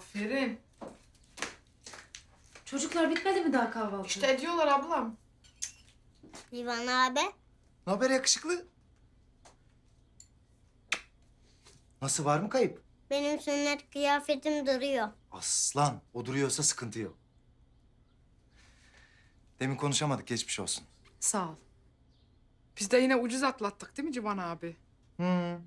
Aferin. Çocuklar bitmedi mi daha kahvaltı? İşte ediyorlar ablam. Divan abi. Ne haber yakışıklı? Nasıl var mı kayıp? Benim sünnet kıyafetim duruyor. Aslan. O duruyorsa sıkıntı yok. Demin konuşamadık geçmiş olsun. Sağ ol. Biz de yine ucuz atlattık değil mi Civan abi? Hı.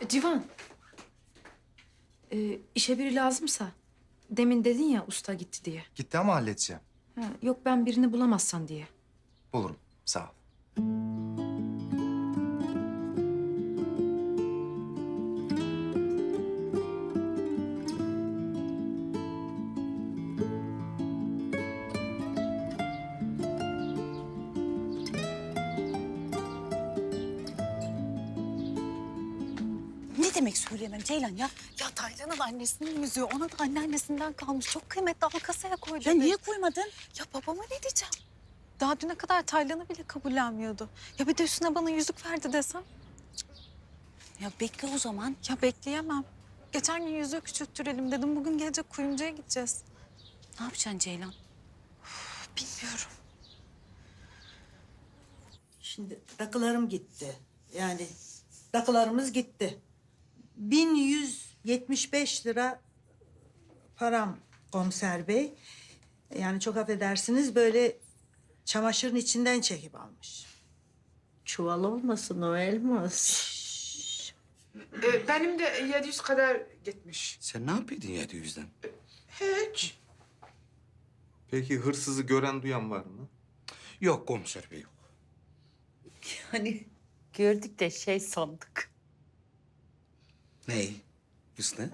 E, Civan. Ee, işe biri lazımsa. Demin dedin ya usta gitti diye. Gitti ama halledeceğim. Ha, yok ben birini bulamazsan diye. Bulurum. Sağ ol. Ne demek söyleyemem Ceylan ya? Ya Taylan'ın annesinin yüzüğü ona da anneannesinden kalmış. Çok kıymetli al kasaya koy dedi. Ya niye koymadın? Ya babama ne diyeceğim? Daha düne kadar Taylan'ı bile kabullenmiyordu. Ya bir de üstüne bana yüzük verdi desem. Ya bekle o zaman. Ya bekleyemem. Geçen gün yüzüğü küçülttürelim dedim. Bugün gece kuyumcuya gideceğiz. Ne yapacaksın Ceylan? Bilmiyorum. Şimdi takılarım gitti. Yani takılarımız gitti. 1175 lira param komiser bey. Yani çok affedersiniz böyle çamaşırın içinden çekip almış. Çuval olmasın o elmas. Ee, benim de 700 kadar gitmiş. Sen ne yapıyordun 700'den? Hiç. Peki hırsızı gören duyan var mı? Yok komiser bey yok. Hani gördük de şey sandık. Ney? Hüsnü?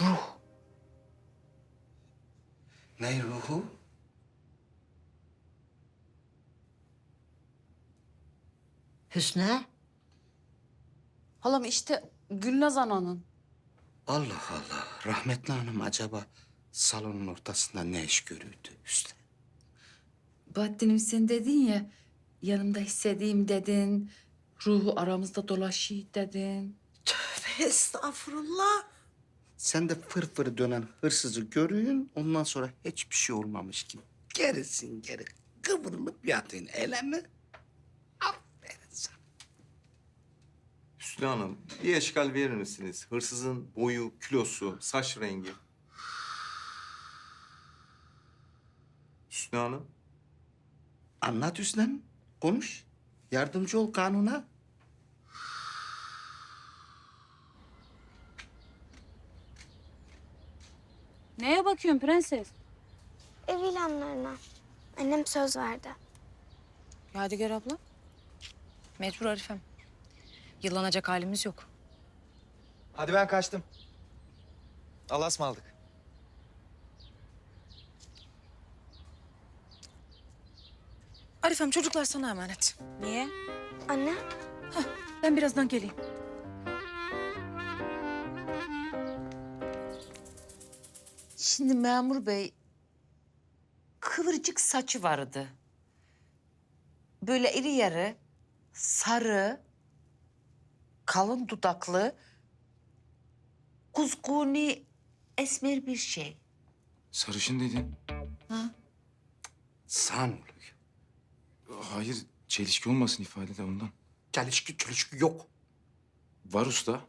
Ruh. Ne ruhu? Hüsnü? Halam işte Gülnaz ananın. Allah Allah. Rahmetli hanım acaba salonun ortasında ne iş görüyordu Hüsnü? Bahattin'im sen dedin ya yanımda hissedeyim dedin. Ruhu aramızda dolaşıyor dedin. Estağfurullah. Sen de fırfır dönen hırsızı görüyorsun, ondan sonra hiçbir şey olmamış gibi. Gerisin geri kıvrılıp yatıyorsun, öyle mi? Aferin sana. Hüsnü Hanım, bir eşkal verir misiniz? Hırsızın boyu, kilosu, saç rengi. Hüsnü Hanım, Anlat Hüsnem, konuş. Yardımcı ol kanuna. Neye bakıyorsun prenses? Ev ilanlarına. Annem söz verdi. Yadigar abla. Mecbur Arifem. Yıllanacak halimiz yok. Hadi ben kaçtım. Allah'a ısmarladık. Arifem çocuklar sana emanet. Niye? Anne, Ben birazdan geleyim. Şimdi memur bey kıvırcık saçı vardı. Böyle iri yarı, sarı, kalın dudaklı, kuzguni, esmer bir şey. Sarışın dedin. San oluyor. Hayır, çelişki olmasın ifadede ondan. Çelişki çelişki yok. Var usta.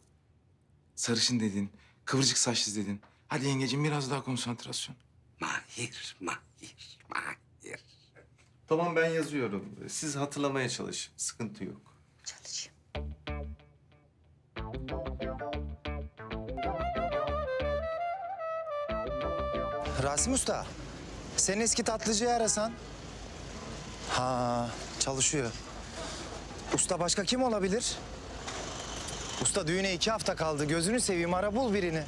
Sarışın dedin, kıvırcık saçlı dedin. Hadi yengeciğim biraz daha konsantrasyon. Mahir, mahir, mahir. tamam ben yazıyorum. Siz hatırlamaya çalışın, sıkıntı yok. Çalışayım. Rasim Usta. Sen eski tatlıcıyı arasan. Ha çalışıyor. Usta başka kim olabilir? Usta düğüne iki hafta kaldı. Gözünü seveyim ara bul birini.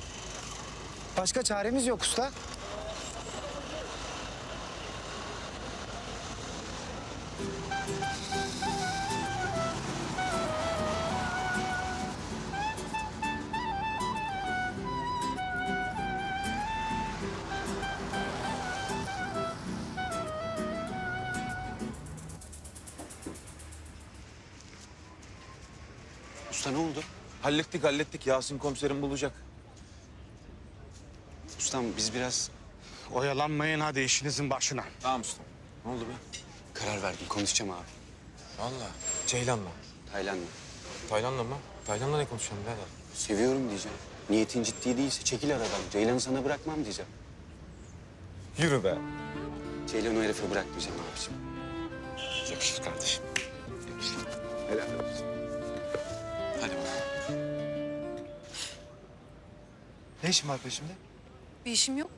Başka çaremiz yok usta. Usta ne oldu? Hallettik hallettik. Yasin komiserim bulacak. Ustam biz biraz Oyalanmayın hadi işinizin başına. Tamam usta. Ne oldu be? karar verdim. Konuşacağım abi. Vallahi. Ceylan'la. Taylan'la. Taylan'la mı? Taylan'la ne konuşuyorsun birader? Seviyorum diyeceğim. Niyetin ciddi değilse çekil aradan. Ceylan'ı sana bırakmam diyeceğim. Yürü be. Ceylan'ı o herife bırakmayacağım abiciğim. Yakışır kardeşim. Yakışır. Helal olsun. Hadi bakalım. Ne işin var peşimde? Bir işim yok.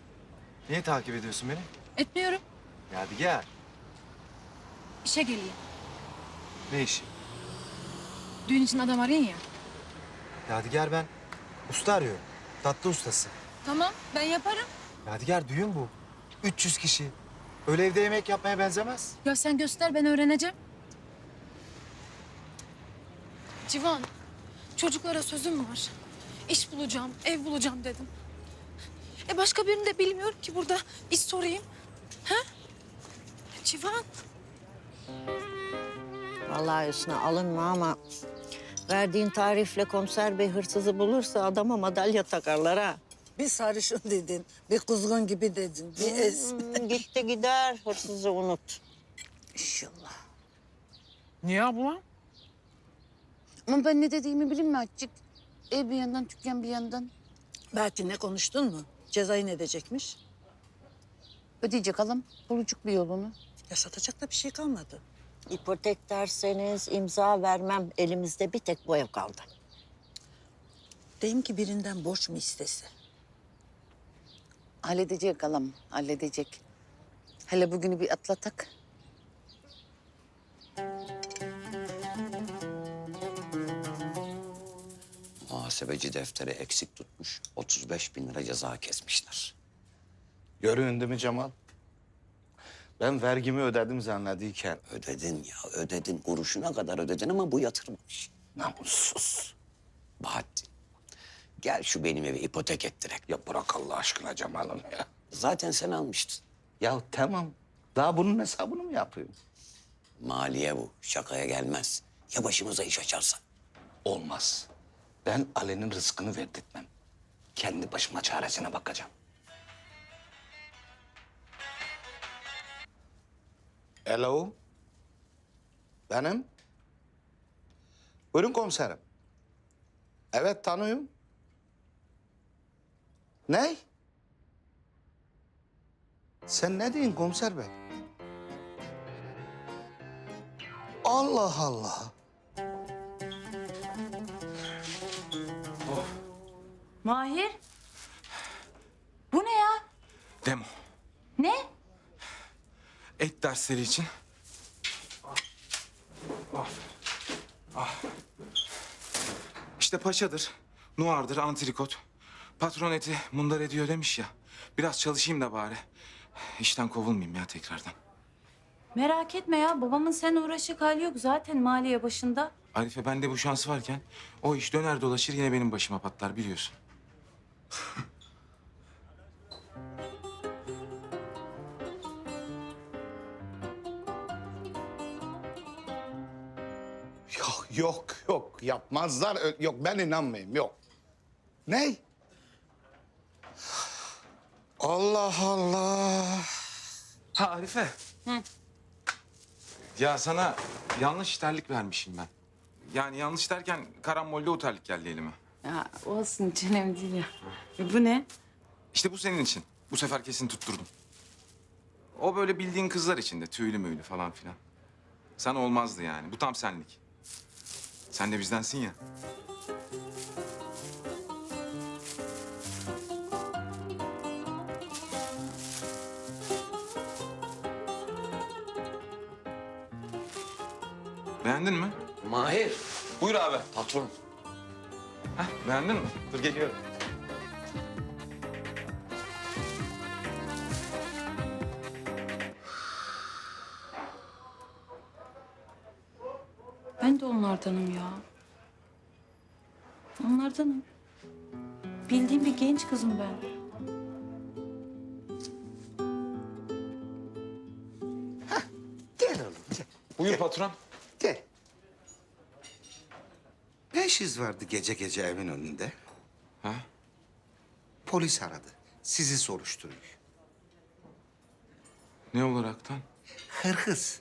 Niye takip ediyorsun beni? Etmiyorum. Hadi gel. İşe geleyim. Ne işi? Düğün için adam arayın ya. Yadigar ben usta arıyorum. Tatlı ustası. Tamam ben yaparım. Yadigar düğün bu. 300 kişi. Öyle evde yemek yapmaya benzemez. Ya sen göster ben öğreneceğim. Civan, çocuklara sözüm var. İş bulacağım, ev bulacağım dedim. E başka birini de bilmiyorum ki burada. İş sorayım. Ha? Civan. Vallahi üstüne alınma ama verdiğin tarifle komiser bey hırsızı bulursa adama madalya takarlar ha. Bir sarışın dedin, bir kuzgun gibi dedin, bir es. Hmm, gitti gider hırsızı unut. İnşallah. Niye abla? Ama ben ne dediğimi bileyim mi açık? Ev bir yandan, dükkan bir yandan. Belki ne konuştun mu? Cezayı ne edecekmiş? Ödeyecek alam, bulacak bir yolunu. Ya satacak da bir şey kalmadı. İpotek derseniz imza vermem. Elimizde bir tek bu ev kaldı. Deyim ki birinden borç mu istese? Halledecek alam, halledecek. Hele bugünü bir atlatak. Muhasebeci defteri eksik tutmuş. 35 bin lira ceza kesmişler. Değil mi Cemal? Ben vergimi ödedim zannediyken. Ödedin ya ödedin. Kuruşuna kadar ödedin ama bu yatırmamış. Namussuz. Bahattin. Gel şu benim evi ipotek ettirek. Ya bırak Allah aşkına Cemal'ım ya. Zaten sen almıştın. Ya tamam. Daha bunun hesabını mı yapıyorum? Maliye bu. Şakaya gelmez. Ya başımıza iş açarsa? Olmaz. Ben Ali'nin rızkını verdirtmem. Kendi başıma çaresine bakacağım. Hello. Benim. Buyurun komiserim. Evet tanıyorum. Ne? Sen ne diyorsun komiser bey? Allah Allah. Mahir. Bu ne ya? Demo. Ne? Et dersleri için. Ah. Ah. İşte paçadır, nuardır, antrikot. Patron eti mundar ediyor demiş ya. Biraz çalışayım da bari. İşten kovulmayayım ya tekrardan. Merak etme ya. Babamın sen uğraşacak hali yok. Zaten maliye başında. Arife bende bu şans varken o iş döner dolaşır yine benim başıma patlar biliyorsun. Yok yok yok yapmazlar Ö- yok ben inanmayayım yok. Ne? Allah Allah. Ha Arife. Ya sana yanlış terlik vermişim ben. Yani yanlış derken karambolde o terlik geldi elime. Ya olsun hiç önemli değil ya. E, bu ne? İşte bu senin için. Bu sefer kesin tutturdum. O böyle bildiğin kızlar içinde tüylü müylü falan filan. Sana olmazdı yani. Bu tam senlik. Sen de bizdensin ya. Beğendin mi? Mahir. Buyur abi. Patron. Heh, beğendin mi? Dur geliyorum. Ben de onlardanım ya. Onlardanım. Bildiğim bir genç kızım ben. Gel oğlum gel. Buyur patron. Gel. Ne işiniz vardı gece gece evin önünde? Ha? Polis aradı. Sizi soruşturuyor. Ne olaraktan? Hırhız.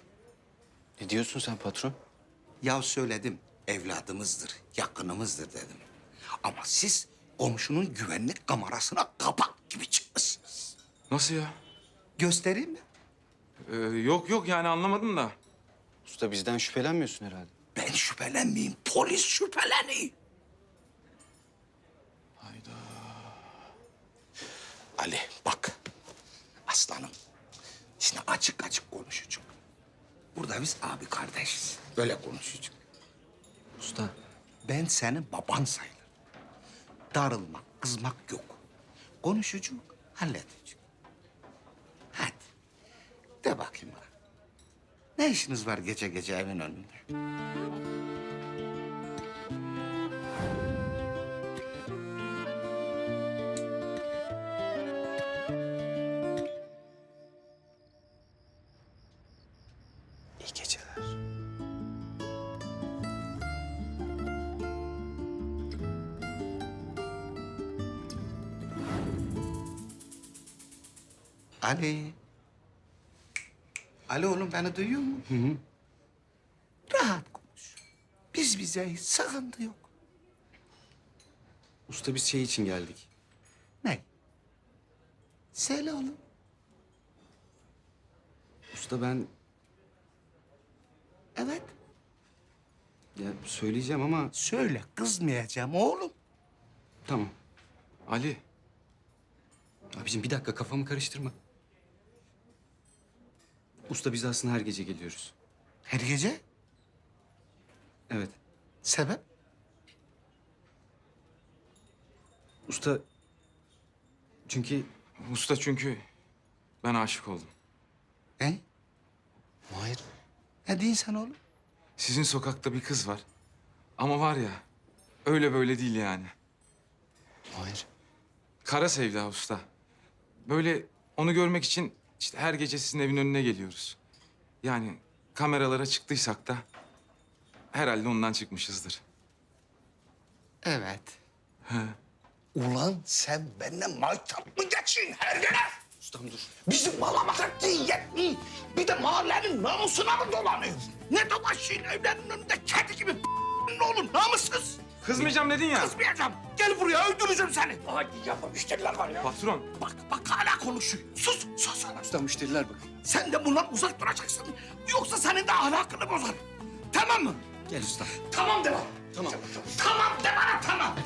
Ne diyorsun sen patron? Ya söyledim, evladımızdır, yakınımızdır dedim. Ama siz komşunun güvenlik kamerasına kapak gibi çıkmışsınız. Nasıl ya? Göstereyim mi? Ee, yok yok yani anlamadım da. Usta bizden şüphelenmiyorsun herhalde. Ben şüphelenmeyeyim, polis şüpheleniyor. Hayda. Ali bak, aslanım. Şimdi açık açık konuşacağım. Burada biz abi kardeşiz. Böyle konuşacağım. Usta Ben senin baban sayılırım. Darılmak, kızmak yok. Konuşacağım, halledeceğim. Hadi. De bakayım bana. Ne işiniz var gece gece evin önünde? İyi geceler. Ali. Ali oğlum beni duyuyor mu? Hı hı. Rahat konuş. Biz bizeyiz, sıkıntı yok. usta biz şey için geldik. Ne? Söyle oğlum. Usta ben Evet. ya söyleyeceğim ama Söyle, kızmayacağım oğlum. tamam. Ali. Abicim bir dakika kafamı karıştırma. Usta biz aslında her gece geliyoruz. Her gece? Evet. Sebep? Usta çünkü Usta çünkü ben aşık oldum. He? Mahir Ne diyorsun sen oğlum? Sizin sokakta bir kız var. Ama var ya öyle böyle değil yani. Mahir. Kara sevda usta. Böyle onu görmek için işte her gece sizin evin önüne geliyoruz. Yani kameralara çıktıysak da herhalde ondan çıkmışızdır. Evet. He. Ulan sen benden maytap mı geçin her yere? Ustam dur. Bizim mala bakar mi? Bir de mahallenin namusuna mı dolanıyor? Ne dolaşıyorsun evlerin önünde kedi gibi ne olur namussuz? Kızmayacağım dedin ya. Kızmayacağım. Gel buraya öldüreceğim seni. Hadi yapma müşteriler var ya. Patron. Bak bak hala konuşuyor. Sus sus. Usta müşteriler bak. Sen de bundan uzak duracaksın. Yoksa senin de ahlakını bozar. Tamam mı? Gel usta. Tamam de bana. Tamam. Tamam de bana tamam.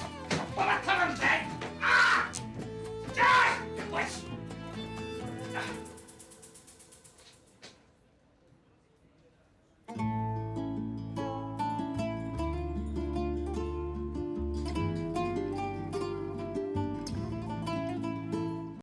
Bana tamam de. Aa! Gel. Yavaş.